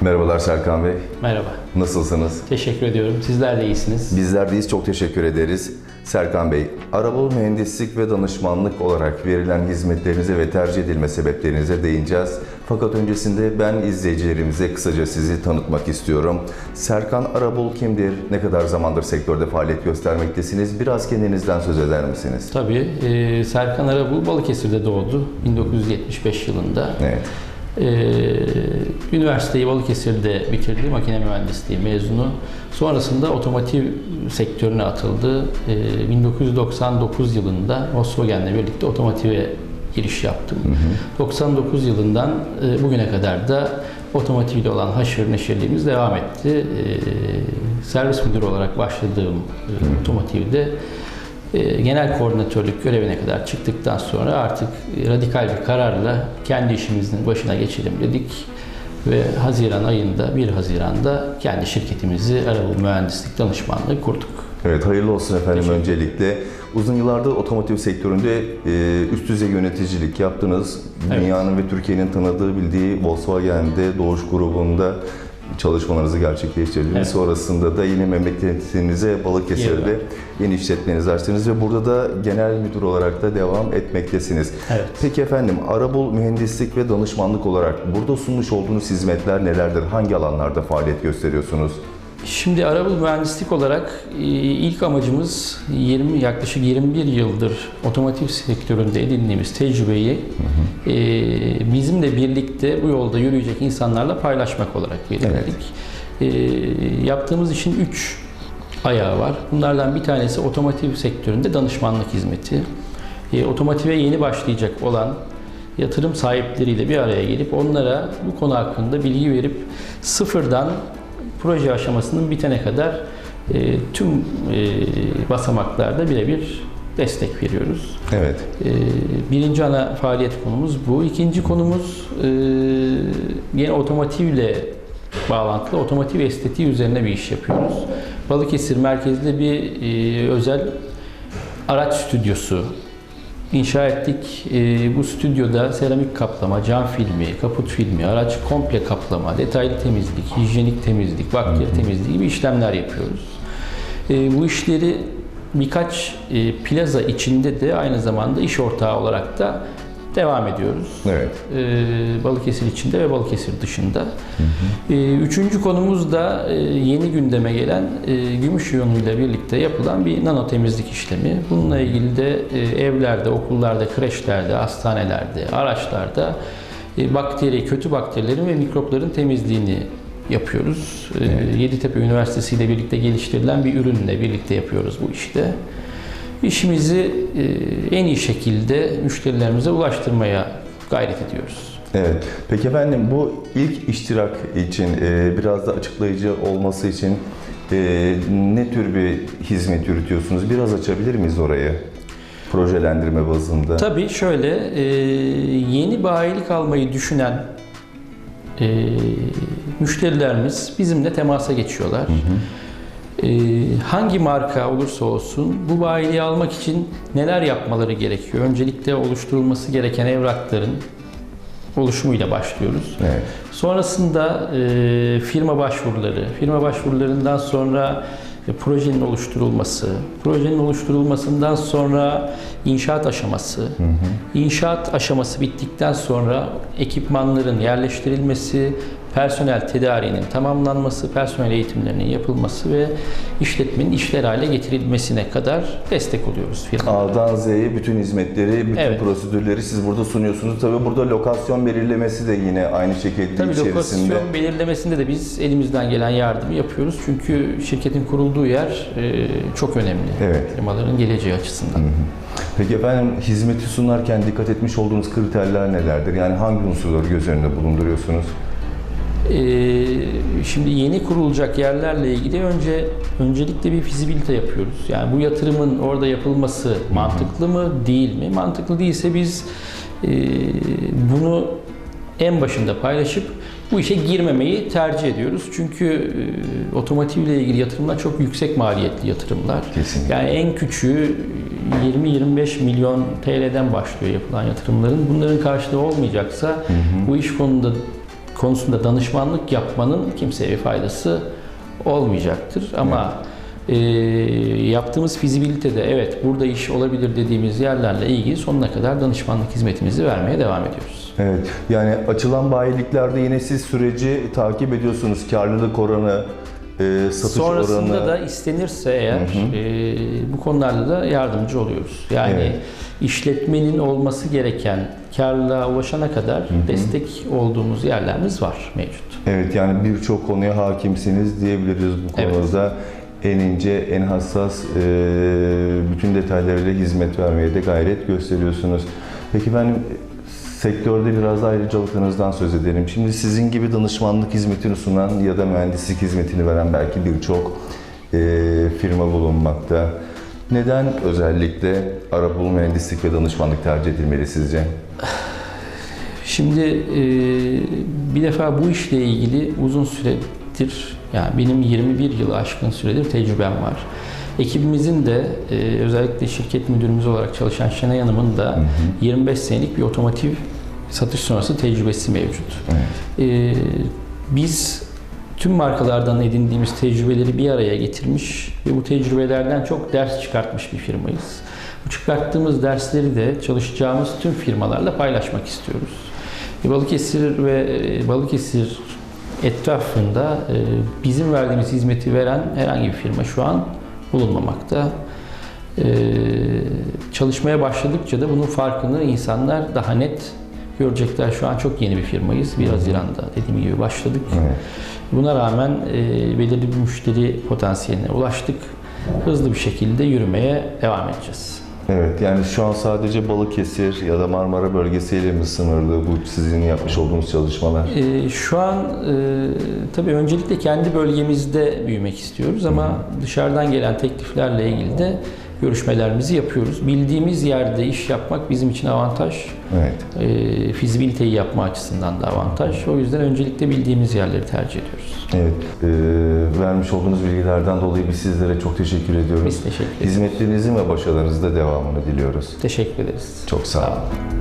Merhabalar Serkan Bey. Merhaba. Nasılsınız? Teşekkür ediyorum. Sizler de iyisiniz. Bizler deyiz. Çok teşekkür ederiz. Serkan Bey, arabalı mühendislik ve danışmanlık olarak verilen hizmetlerinize ve tercih edilme sebeplerinize değineceğiz. Fakat öncesinde ben izleyicilerimize kısaca sizi tanıtmak istiyorum. Serkan Arabul kimdir? Ne kadar zamandır sektörde faaliyet göstermektesiniz? Biraz kendinizden söz eder misiniz? Tabii e, Serkan Arabul Balıkesir'de doğdu 1975 yılında. Evet. E, üniversiteyi Balıkesir'de bitirdi, makine mühendisliği mezunu. Sonrasında otomotiv sektörüne atıldı. E, 1999 yılında Volkswagen'le birlikte otomotive giriş yaptım. 99 yılından e, bugüne kadar da otomotivle olan haşır neşirliğimiz devam etti. E, servis müdürü olarak başladığım e, otomotivde genel koordinatörlük görevine kadar çıktıktan sonra artık radikal bir kararla kendi işimizin başına geçelim dedik ve Haziran ayında 1 Haziran'da kendi şirketimizi Araba Mühendislik Danışmanlığı kurduk. Evet, hayırlı olsun efendim öncelikle. Uzun yıllardır otomotiv sektöründe e, üst düzey yöneticilik yaptınız. Evet. Dünyanın ve Türkiye'nin tanıdığı bildiği Volkswagen'de, Doğuş grubunda çalışmalarınızı gerçekleştirdiniz. Evet. Sonrasında da yine memleketinize Balıkesir'de Yeni. yeni işletmenizi açtınız ve burada da genel müdür olarak da devam etmektesiniz. Evet. Peki efendim, Arabul Mühendislik ve Danışmanlık olarak burada sunmuş olduğunuz hizmetler nelerdir? Hangi alanlarda faaliyet gösteriyorsunuz? Şimdi araba mühendislik olarak e, ilk amacımız 20 yaklaşık 21 yıldır otomotiv sektöründe edindiğimiz tecrübeyi e, bizimle birlikte bu yolda yürüyecek insanlarla paylaşmak olarak belirledik. E, yaptığımız işin 3 ayağı var. Bunlardan bir tanesi otomotiv sektöründe danışmanlık hizmeti. E, otomotive yeni başlayacak olan yatırım sahipleriyle bir araya gelip onlara bu konu hakkında bilgi verip sıfırdan proje aşamasının bitene kadar e, tüm e, basamaklarda birebir destek veriyoruz. Evet. E, birinci ana faaliyet konumuz bu. İkinci konumuz e, yine otomotivle bağlantılı otomotiv estetiği üzerine bir iş yapıyoruz. Balıkesir merkezli bir e, özel araç stüdyosu inşa ettik. E, bu stüdyoda seramik kaplama, cam filmi, kaput filmi, araç komple kaplama, detaylı temizlik, hijyenik temizlik, bakteri temizliği gibi işlemler yapıyoruz. E, bu işleri birkaç e, plaza içinde de aynı zamanda iş ortağı olarak da devam ediyoruz. Evet. E, Balıkesir içinde ve Balıkesir dışında. E, Üçüncü konumuz da e, yeni gündeme gelen e, gümüş iyonuyla birlikte yapılan bir nano temizlik işlemi. Bununla ilgili de e, evlerde, okullarda, kreşlerde, hastanelerde, araçlarda e, bakteri, kötü bakterilerin ve mikropların temizliğini yapıyoruz. E, Yeditepe Üniversitesi ile birlikte geliştirilen bir ürünle birlikte yapıyoruz bu işte. İşimizi e, en iyi şekilde müşterilerimize ulaştırmaya gayret ediyoruz. Evet. Peki efendim bu ilk iştirak için e, biraz da açıklayıcı olması için e, ne tür bir hizmet yürütüyorsunuz? Biraz açabilir miyiz orayı? Projelendirme bazında. Tabii şöyle, yeni bayilik almayı düşünen müşterilerimiz bizimle temasa geçiyorlar. E, hangi marka olursa olsun bu bayiliği almak için neler yapmaları gerekiyor? Öncelikle oluşturulması gereken evrakların oluşumuyla başlıyoruz. Evet. Sonrasında e, firma başvuruları, firma başvurularından sonra e, projenin oluşturulması, projenin oluşturulmasından sonra inşaat aşaması, inşaat aşaması bittikten sonra ekipmanların yerleştirilmesi, personel tedariğinin tamamlanması, personel eğitimlerinin yapılması ve işletmenin işler hale getirilmesine kadar destek oluyoruz firmalara. A'dan Z'ye bütün hizmetleri, bütün Evet. prosedürleri siz burada sunuyorsunuz. Tabii burada lokasyon belirlemesi de yine aynı şekilde Tabii içerisinde. lokasyon belirlemesinde de biz elimizden gelen yardımı yapıyoruz. Çünkü şirketin kurulduğu yer e, çok önemli. Evet. Firmaların geleceği açısından. Peki efendim hizmeti sunarken dikkat etmiş olduğunuz kriterler nelerdir? Yani hangi unsurları göz önünde bulunduruyorsunuz? E, şimdi yeni kurulacak yerlerle ilgili önce öncelikle bir fizibilite yapıyoruz. Yani bu yatırımın orada yapılması mantıklı mı, değil mi? Mantıklı değilse biz e, bunu en başında paylaşıp bu işe girmemeyi tercih ediyoruz. Çünkü e, otomotivle ilgili yatırımlar çok yüksek maliyetli yatırımlar. Kesinlikle. Yani en küçüğü 20-25 milyon TL'den başlıyor yapılan yatırımların. Bunların karşılığı olmayacaksa bu iş konuda konusunda danışmanlık yapmanın kimseye faydası olmayacaktır. Ama e, yaptığımız fizibilitede evet burada iş olabilir dediğimiz yerlerle ilgili sonuna kadar danışmanlık hizmetimizi vermeye devam ediyoruz. Evet. Yani açılan bayiliklerde yine siz süreci takip ediyorsunuz. Karlılık oranı, e, satış Sonrasında oranı. da istenirse eğer e, bu konularda da yardımcı oluyoruz. Yani Evet. işletmenin olması gereken karlılığa ulaşana kadar destek olduğumuz yerlerimiz var mevcut. Evet yani birçok konuya hakimsiniz diyebiliriz bu Evet. konuda. En ince, en hassas, e, bütün detaylarıyla hizmet vermeye de gayret gösteriyorsunuz. Peki ben sektörde biraz da ayrıcalıklarınızdan söz edelim. Şimdi sizin gibi danışmanlık hizmetini sunan ya da mühendislik hizmetini veren belki birçok e, firma bulunmakta. Neden özellikle arabulu mühendislik ve danışmanlık tercih edilmeli sizce? Şimdi e, bir defa bu işle ilgili uzun süredir, yani benim 21 yıl aşkın süredir tecrübem var. Ekibimizin de e, özellikle şirket müdürümüz olarak çalışan Şenay Hanım'ın da 25 senelik bir otomotiv satış sonrası tecrübesi mevcut. Evet. E, biz tüm markalardan edindiğimiz tecrübeleri bir araya getirmiş ve bu tecrübelerden çok ders çıkartmış bir firmayız. Bu çıkarttığımız dersleri de çalışacağımız tüm firmalarla paylaşmak istiyoruz. E, Balıkesir ve e, Balıkesir etrafında e, bizim verdiğimiz hizmeti veren herhangi bir firma şu an bulunmamakta. E, Çalışmaya başladıkça da bunun farkını insanlar daha net görecekler. Şu an çok yeni bir firmayız. 1 Haziran'da dediğim gibi başladık. Evet. Buna rağmen e, belirli bir müşteri potansiyeline ulaştık. Hızlı bir şekilde yürümeye devam edeceğiz. Evet yani şu an sadece Balıkesir ya da Marmara bölgesiyle mi sınırlı bu sizin yapmış olduğunuz çalışmalar? E, şu an e, tabii öncelikle kendi bölgemizde büyümek istiyoruz ama dışarıdan gelen tekliflerle ilgili de görüşmelerimizi yapıyoruz. Bildiğimiz yerde iş yapmak bizim için avantaj. Evet. E, fizibiliteyi yapma açısından da avantaj. O yüzden öncelikle bildiğimiz yerleri tercih ediyoruz. Evet. Ee, vermiş olduğunuz bilgilerden dolayı biz sizlere çok teşekkür ediyoruz. Biz teşekkür ederiz. Hizmetlerinizin ve başarılarınızın da devamını diliyoruz. Teşekkür ederiz. Çok sağ olun.